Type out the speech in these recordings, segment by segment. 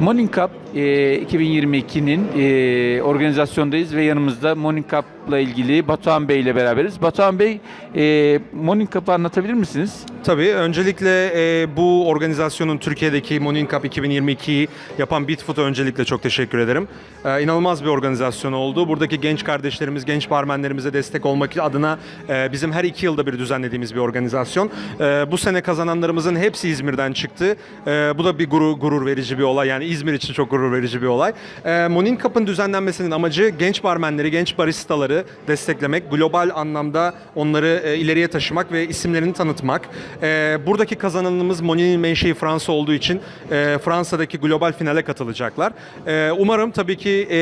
Morning Cup e, 2022'nin e, organizasyondayız ve yanımızda Morning Cup'la ilgili Batuhan Bey ile beraberiz. Batuhan Bey, e, Morning Cup'ı anlatabilir misiniz? Tabii. Öncelikle e, bu organizasyonun Türkiye'deki Morning Cup 2022'yi yapan Bitfoot'a öncelikle çok teşekkür ederim. E, inanılmaz bir organizasyon oldu. Buradaki genç kardeşlerimiz, genç barmenlerimize destek olmak adına e, bizim her iki yılda bir düzenlediğimiz bir organizasyon. E, bu sene kazananlarımızın hepsi İzmir'den çıktı. E, bu da bir gurur, gurur verici bir olay. Yani İzmir için çok gurur verici bir olay. E, Morning Cup'ın düzenlenmesinin amacı genç barmenleri, genç baristaları desteklemek, global anlamda onları e, ileriye taşımak ve isimlerini tanıtmak. E, buradaki kazananımız Moni'nin menşei Fransa olduğu için e, Fransa'daki global finale katılacaklar. E, umarım tabii ki e,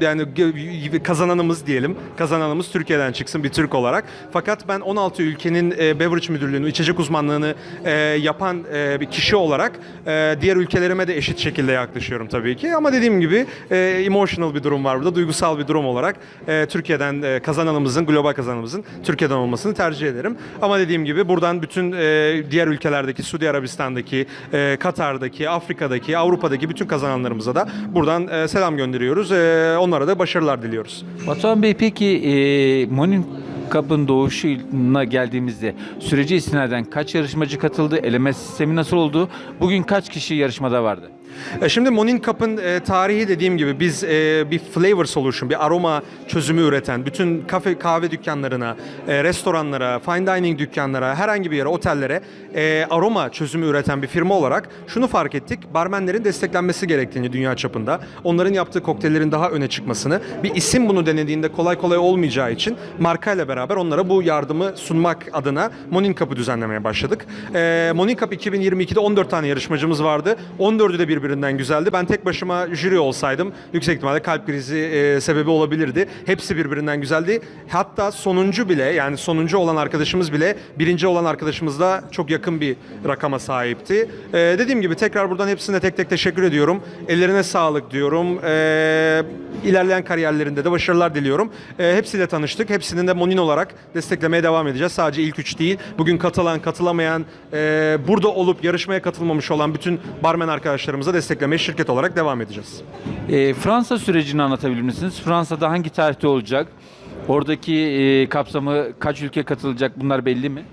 yani kazananımız diyelim, kazananımız Türkiye'den çıksın bir Türk olarak. Fakat ben 16 ülkenin e, beverage müdürlüğünü, içecek uzmanlığını e, yapan e, bir kişi olarak e, diğer ülkelerime de eşit şekilde yaklaşıyorum tabii ki. Ama dediğim gibi e, emotional bir durum var burada, duygusal bir durum olarak e, Türkiye'den e, kazananımızın, global kazananımızın Türkiye'den olmasını tercih ederim. Ama dediğim gibi buradan bütün e, diğer ülkelerdeki, Suudi Arabistan'daki, e, Katar'daki, Afrika'daki, Avrupa'daki bütün kazananlarımıza da buradan e, selam gönderiyoruz. E, onlara da başarılar diliyoruz. Batuhan Bey peki e, Morning Cup'ın doğuşuna geldiğimizde süreci istinaden kaç yarışmacı katıldı? Eleme sistemi nasıl oldu? Bugün kaç kişi yarışmada vardı? E, Şimdi Morning Cup'ın e, tarihi dediğim gibi biz e, bir flavor solution, bir aroma çözümü üreten bütün kafe kahve dükkanlarına, restoranlara, fine dining dükkanlara, herhangi bir yere, otellere aroma çözümü üreten bir firma olarak şunu fark ettik. Barmenlerin desteklenmesi gerektiğini dünya çapında, onların yaptığı kokteyllerin daha öne çıkmasını, bir isim bunu denediğinde kolay kolay olmayacağı için markayla beraber onlara bu yardımı sunmak adına Morning Cup'ı düzenlemeye başladık. E, Morning Cup 2022'de 14 tane yarışmacımız vardı. 14'ü de birbirinden güzeldi. Ben tek başıma jüri olsaydım yüksek ihtimalle kalp krizi e, sebebi olabilirdi. Hepsi birbirinden güzeldi. Hatta sonuncu bile yani sonuncu olan arkadaşımız bile birinci olan arkadaşımızla çok yakın bir rakama sahipti. E, dediğim gibi tekrar buradan hepsine tek tek teşekkür ediyorum. Ellerine sağlık diyorum. E, ilerleyen kariyerlerinde de başarılar diliyorum. E, hepsiyle tanıştık. Hepsinin de Monin olarak desteklemeye devam edeceğiz. Sadece ilk üç değil. Bugün katılan, katılamayan, e, burada olup yarışmaya katılmamış olan bütün barmen arkadaşlarımıza desteklemeye şirket olarak devam edeceğiz. E, Fransa sürecini anlatabilir misiniz? Fransa'da hangi tarihte olacak? Oradaki e, kapsamı kaç ülke katılacak bunlar belli mi?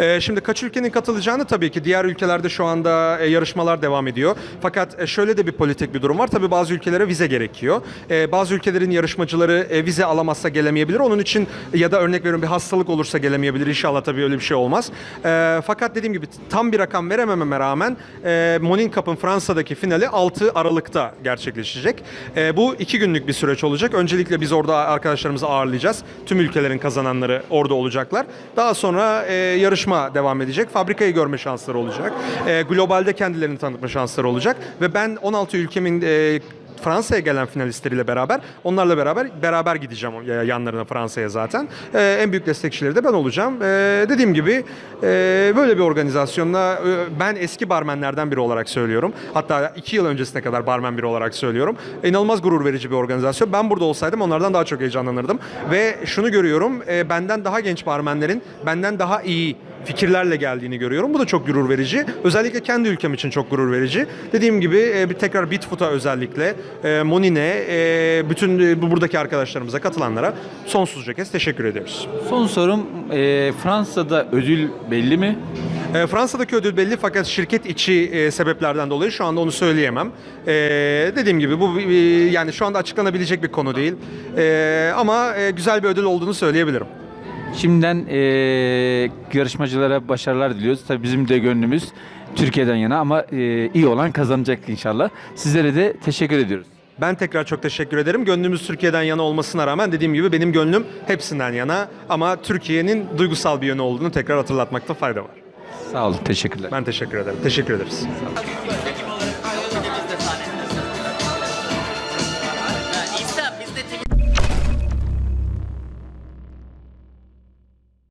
Ee, şimdi kaç ülkenin katılacağını tabii ki diğer ülkelerde şu anda e, yarışmalar devam ediyor. Fakat e, şöyle de bir politik bir durum var. Tabii bazı ülkelere vize gerekiyor. E, bazı ülkelerin yarışmacıları e, vize alamazsa gelemeyebilir. Onun için ya da örnek veriyorum bir hastalık olursa gelemeyebilir. İnşallah tabii öyle bir şey olmaz. E, fakat dediğim gibi tam bir rakam veremememe rağmen e, Morning Cup'ın Fransa'daki finali 6 Aralık'ta gerçekleşecek. E, bu iki günlük bir süreç olacak. Öncelikle biz orada arkadaşlarımızı ağırlayacağız. Tüm ülkelerin kazananları orada olacaklar. Daha sonra e, yarışma devam edecek. Fabrikayı görme şansları olacak. E, globalde kendilerini tanıtma şansları olacak. Ve ben 16 ülkemin e, Fransa'ya gelen finalistleriyle beraber onlarla beraber beraber gideceğim yanlarına Fransa'ya zaten. E, en büyük destekçileri de ben olacağım. E, dediğim gibi e, böyle bir organizasyonla e, ben eski barmenlerden biri olarak söylüyorum. Hatta iki yıl öncesine kadar barmen biri olarak söylüyorum. İnanılmaz gurur verici bir organizasyon. Ben burada olsaydım onlardan daha çok heyecanlanırdım. Ve şunu görüyorum e, benden daha genç barmenlerin benden daha iyi fikirlerle geldiğini görüyorum. Bu da çok gurur verici. Özellikle kendi ülkem için çok gurur verici. Dediğim gibi e, bir tekrar Bitfoot'a özellikle e, Monine, e, bütün e, bu buradaki arkadaşlarımıza katılanlara sonsuzca kez teşekkür ediyoruz. Son sorum e, Fransa'da ödül belli mi? E, Fransa'daki ödül belli fakat şirket içi e, sebeplerden dolayı şu anda onu söyleyemem. E, dediğim gibi bu e, yani şu anda açıklanabilecek bir konu değil. E, ama e, güzel bir ödül olduğunu söyleyebilirim. Şimdiden e, yarışmacılara başarılar diliyoruz. Tabii bizim de gönlümüz Türkiye'den yana ama e, iyi olan kazanacak inşallah. Sizlere de teşekkür ediyoruz. Ben tekrar çok teşekkür ederim. Gönlümüz Türkiye'den yana olmasına rağmen dediğim gibi benim gönlüm hepsinden yana ama Türkiye'nin duygusal bir yönü olduğunu tekrar hatırlatmakta fayda var. Sağ olun, teşekkürler. Ben teşekkür ederim. Teşekkür ederiz. Sağ olun.